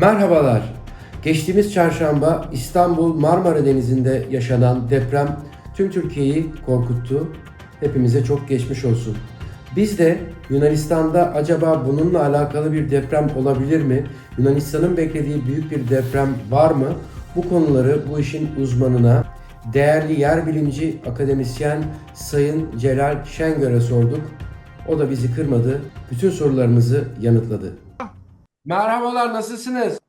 Merhabalar. Geçtiğimiz çarşamba İstanbul Marmara Denizi'nde yaşanan deprem tüm Türkiye'yi korkuttu. Hepimize çok geçmiş olsun. Biz de Yunanistan'da acaba bununla alakalı bir deprem olabilir mi? Yunanistan'ın beklediği büyük bir deprem var mı? Bu konuları bu işin uzmanına, değerli yer bilimci akademisyen Sayın Celal Şengör'e sorduk. O da bizi kırmadı. Bütün sorularımızı yanıtladı. Merhabalar, nasılsınız?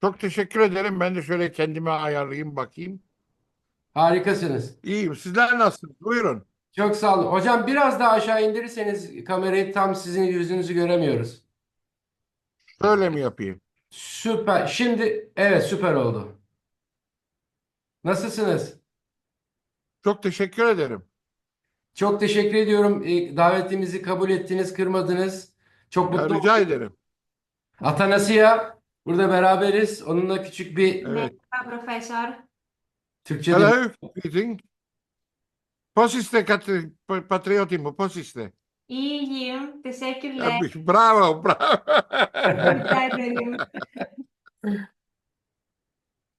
Çok teşekkür ederim. Ben de şöyle kendime ayarlayayım bakayım. Harikasınız. İyiyim. Sizler nasılsınız? Buyurun. Çok sağ olun. Hocam biraz daha aşağı indirirseniz kamerayı tam sizin yüzünüzü göremiyoruz. Şöyle mi yapayım? Süper. Şimdi evet süper oldu. Nasılsınız? Çok teşekkür ederim. Çok teşekkür ediyorum. E, Davetimizi kabul ettiniz, kırmadınız. Çok Ya, mutlu rica oldum. ederim. Atanasya burada beraberiz. Onunla küçük bir Evet. Merhaba profesör. Türkçe'de Hello, greeting. Πώς είστε, κατ- πα- πατριώτη μου, πώς είστε? İyiyim. Teşekkürler. Ya, Bravo, bravo. Rica ederim.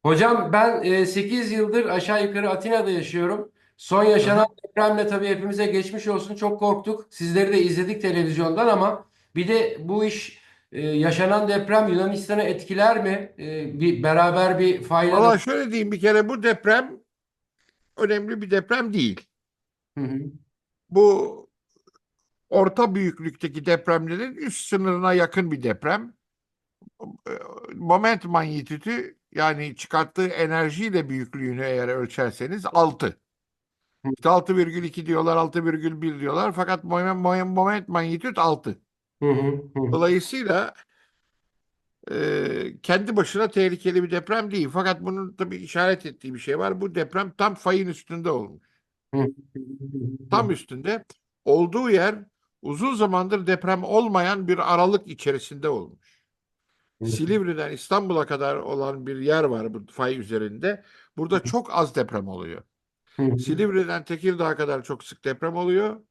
Hocam ben e, 8 yıldır aşağı yukarı Atina'da yaşıyorum. Son yaşanan depremle tabii hepimize geçmiş olsun. Çok korktuk. Sizleri de izledik televizyondan ama bir de bu iş e, yaşanan deprem Yunanistan'ı etkiler mi? E, bir beraber bir fayda Valla şöyle diyeyim bir kere bu deprem önemli bir deprem değil. Hı hı. Bu orta büyüklükteki depremlerin üst sınırına yakın bir deprem. E, Moment manyetüdü yani çıkarttığı enerjiyle büyüklüğünü eğer ölçerseniz 6. İşte 6,2 diyorlar, 6,1 diyorlar fakat moment manyetüt 6. Hı hı, hı. Dolayısıyla e, kendi başına tehlikeli bir deprem değil. Fakat bunun tabii işaret ettiği bir şey var. Bu deprem tam fayın üstünde olmuş. Tam üstünde. Olduğu yer uzun zamandır deprem olmayan bir aralık içerisinde olmuş. Silivri'den İstanbul'a kadar olan bir yer var bu fay üzerinde. Burada çok az deprem oluyor. Hı hı. Silivri'den Tekirdağ'a kadar çok sık deprem oluyor.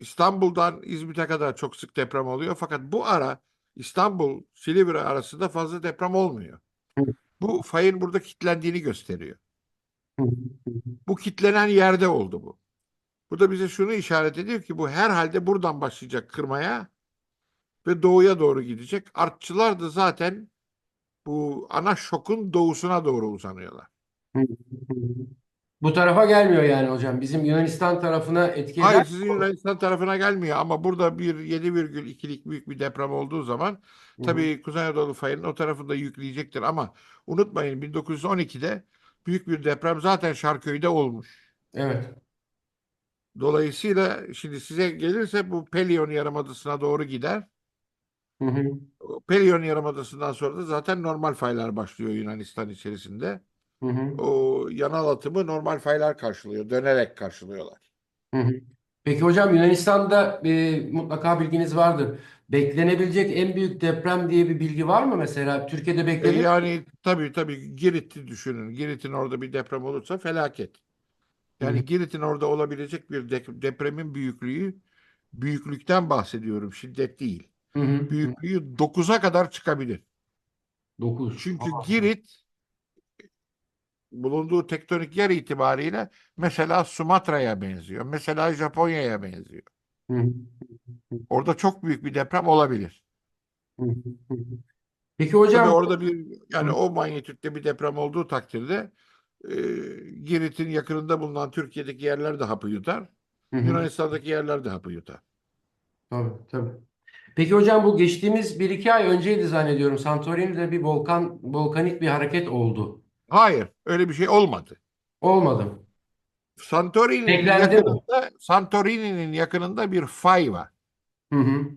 İstanbul'dan İzmit'e kadar çok sık deprem oluyor. Fakat bu ara İstanbul, Silivri arasında fazla deprem olmuyor. Bu fayın burada kilitlendiğini gösteriyor. Bu kitlenen yerde oldu bu. Bu da bize şunu işaret ediyor ki bu herhalde buradan başlayacak kırmaya ve doğuya doğru gidecek. Artçılar da zaten bu ana şokun doğusuna doğru uzanıyorlar. Bu tarafa gelmiyor yani hocam. Bizim Yunanistan tarafına etki Hayır eder sizin mi? Yunanistan tarafına gelmiyor ama burada bir 7,2'lik büyük bir deprem olduğu zaman Hı hı. tabii Kuzey Anadolu fayının o tarafında yükleyecektir ama unutmayın 1912'de büyük bir deprem zaten Şarköy'de olmuş. Evet. Dolayısıyla şimdi size gelirse bu Pelion Yarımadası'na doğru gider. Hı hı. Pelion Yarımadası'ndan sonra da zaten normal faylar başlıyor Yunanistan içerisinde. Hı hı. O yanal atımı normal faylar karşılıyor, dönerek karşılıyorlar. Hı hı. Peki hocam Yunanistan'da e, mutlaka bilginiz vardır. Beklenebilecek en büyük deprem diye bir bilgi var mı mesela? Türkiye'de E beklenir mi? yani tabii tabii Girit'i düşünün. Girit'in orada bir deprem olursa felaket. Yani Hı. Girit'in orada olabilecek bir de- depremin büyüklüğü, büyüklükten bahsediyorum, şiddet değil. Hı hı. Büyüklüğü 9'a kadar çıkabilir. 9. Çünkü. Girit bulunduğu tektonik yer itibariyle mesela Sumatra'ya benziyor. Mesela Japonya'ya benziyor. Orada çok büyük bir deprem olabilir. Peki Tabii hocam orada bir yani o manyetütte bir deprem olduğu takdirde e, Girit'in yakınında bulunan Türkiye'deki yerler de hapı yutar. Yunanistan'daki yerler de hapı yutar. Tabii, tabii. Peki hocam bu geçtiğimiz 1-2 ay önceydi zannediyorum. Santorini'de bir volkan volkanik bir hareket oldu. Hayır, öyle bir şey olmadı. Olmadı. Santorini'nin Beklendi mi? yakınında Santorini'nin yakınında bir fay var. Hı hı.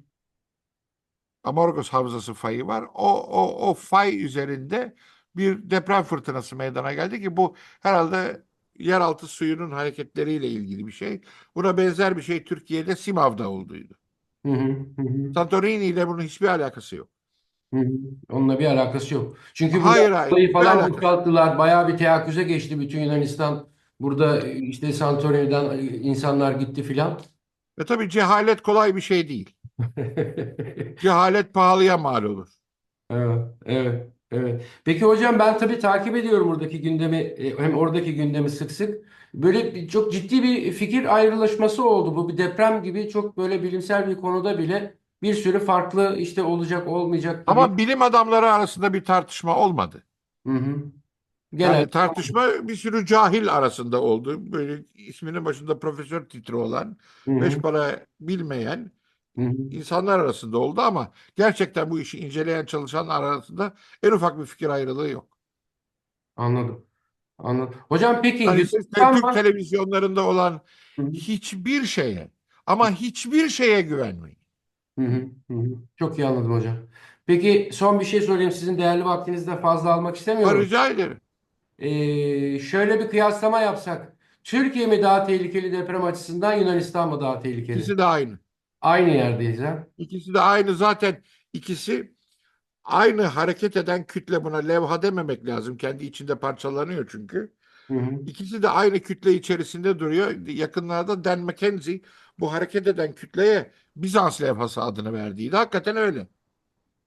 Amorgos Havzası fayı var. O, o, o fay üzerinde bir deprem fırtınası meydana geldi ki bu herhalde yeraltı suyunun hareketleriyle ilgili bir şey. Buna benzer bir şey Türkiye'de Simav'da olduydu. Hı hı. Hı hı. Santorini ile bunun hiçbir alakası yok. Hı hı. Onunla bir alakası yok. Çünkü Hayır, burada hayır, olayı bir falan alakası. boşalttılar. Bayağı bir teyakküze geçti bütün Yunanistan. Burada e, işte Santorini'den e, insanlar gitti filan. Ve tabii cehalet kolay bir şey değil. Cehalet pahalıya mal olur. Evet, evet, evet. Peki hocam ben tabii takip ediyorum buradaki gündemi, e, hem oradaki gündemi sık sık. Böyle bir- çok ciddi bir fikir ayrılaşması oldu. Bu bir deprem gibi çok böyle bilimsel bir konuda bile bir sürü farklı işte olacak olmayacak gibi. Ama bilim adamları arasında bir tartışma olmadı. Hı hı. Yani Genel. tartışma bir sürü cahil arasında oldu. Böyle isminin başında profesör titri olan, Hı hı, beş para bilmeyen hı hı. insanlar arasında oldu ama gerçekten bu işi inceleyen çalışanlar arasında en ufak bir fikir ayrılığı yok. Anladım. Anladım. Hocam peki Yani Yunanistan Türk var- televizyonlarında olan hiçbir şeye ama hiçbir şeye güvenmeyin. Hı hı, hı hı. Çok iyi anladım hocam. Peki son bir şey sorayım. Sizin değerli vaktinizi de fazla almak Ha, istemiyorum. Rica ederim. Ee, şöyle bir kıyaslama yapsak. Türkiye mi daha tehlikeli deprem açısından, Yunanistan mı daha tehlikeli? İkisi de aynı. Aynı yerdeyiz ha. İkisi de aynı zaten ikisi aynı hareket eden kütle buna levha dememek lazım. Kendi içinde parçalanıyor çünkü. Hı hı, İkisi de aynı kütle içerisinde duruyor. Yakınlarda Dan McKenzie bu hareket eden kütleye Bizans levhası adını verdiydi. Hakikaten öyle.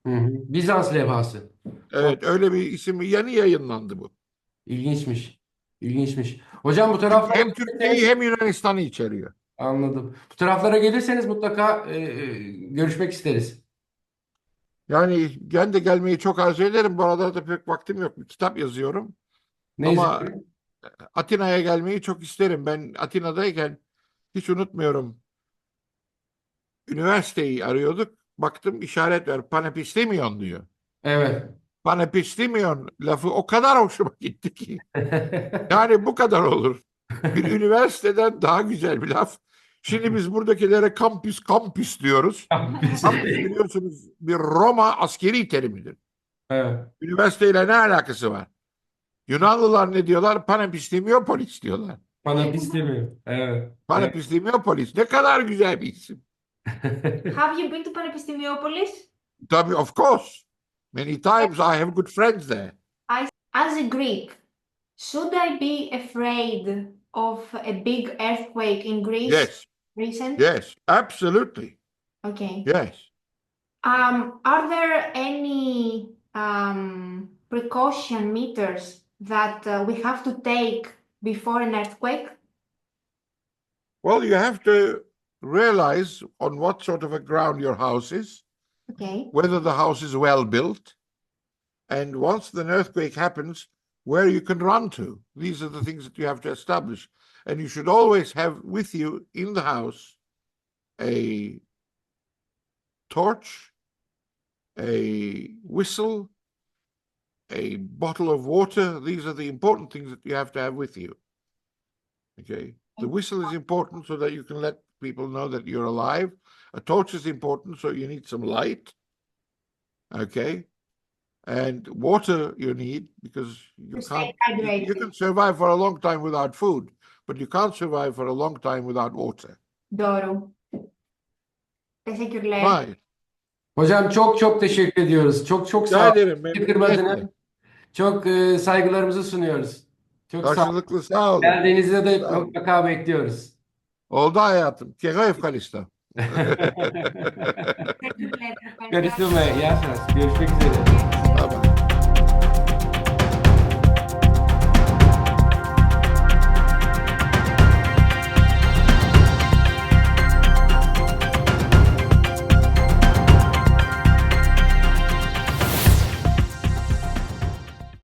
hı hı. Bizans levhası. Evet öyle bir isim yeni yayınlandı bu. İlginçmiş. İlginçmiş. Hocam bu taraflara Hem Türkiye'yi hem Yunanistan'ı içeriyor. anladım. Bu taraflara gelirseniz mutlaka e, e, görüşmek isteriz. Yani ben de gelmeyi çok arzu ederim. Bu arada da pek vaktim yok. Bir kitap yazıyorum. Neyse. Ama Atina'ya gelmeyi çok isterim. Ben Atina'dayken hiç unutmuyorum. Üniversiteyi arıyorduk. Baktım işaret ver. Panepistimion diyor. Evet. Panepistimion lafı o kadar hoşuma gitti ki. Yani bu kadar olur. Bir üniversiteden daha güzel bir laf. Şimdi biz buradakilere kampüs kampüs diyoruz. Kampüs biliyorsunuz bir Roma askeri terimidir. Evet. Üniversiteyle ne alakası var? Yunanlılar ne diyorlar? Panepistimiyopolis diyorlar. Bana pis demiyor. Evet. Panepistimiyopolis ne kadar güzel bir isim. Have you been to Panepistimiopoulos? Of course. Many times I have good friends there. As a Greek, should I be afraid of a big earthquake in Greece Yes, recent? yes, absolutely. Okay. Yes. Um, are there any um, precaution meters that uh, we have to take before an earthquake? Well, you have to realize on what sort of a ground your house is, Okay. whether the house is well built, and once an earthquake happens, where you can run to. These are the things that you have to establish. And you should always have with you in the house a torch, a whistle, a bottle of water. These are the important things that you have to have with you. Okay. The whistle is important so that you can let people know that you're alive. A torch is important, so you need some light. Okay. And water you need because you can't, you- you can survive for a long time without food, but you can't survive for a long time without water. Doğru. Teşekkürler. Right. Hocam çok çok teşekkür ediyoruz. Çok çok sağ Rica olun. ederim. Bizi kırmadınız. Çok e, saygılarımızı sunuyoruz. Çok sağ olun. Karşılıklı sağ olun. Geldiğinizde de Sağ olun. mutlaka bekliyoruz. Oldu hayatım. Kega Efkalista. Teşekkürler. Görüşmek üzere.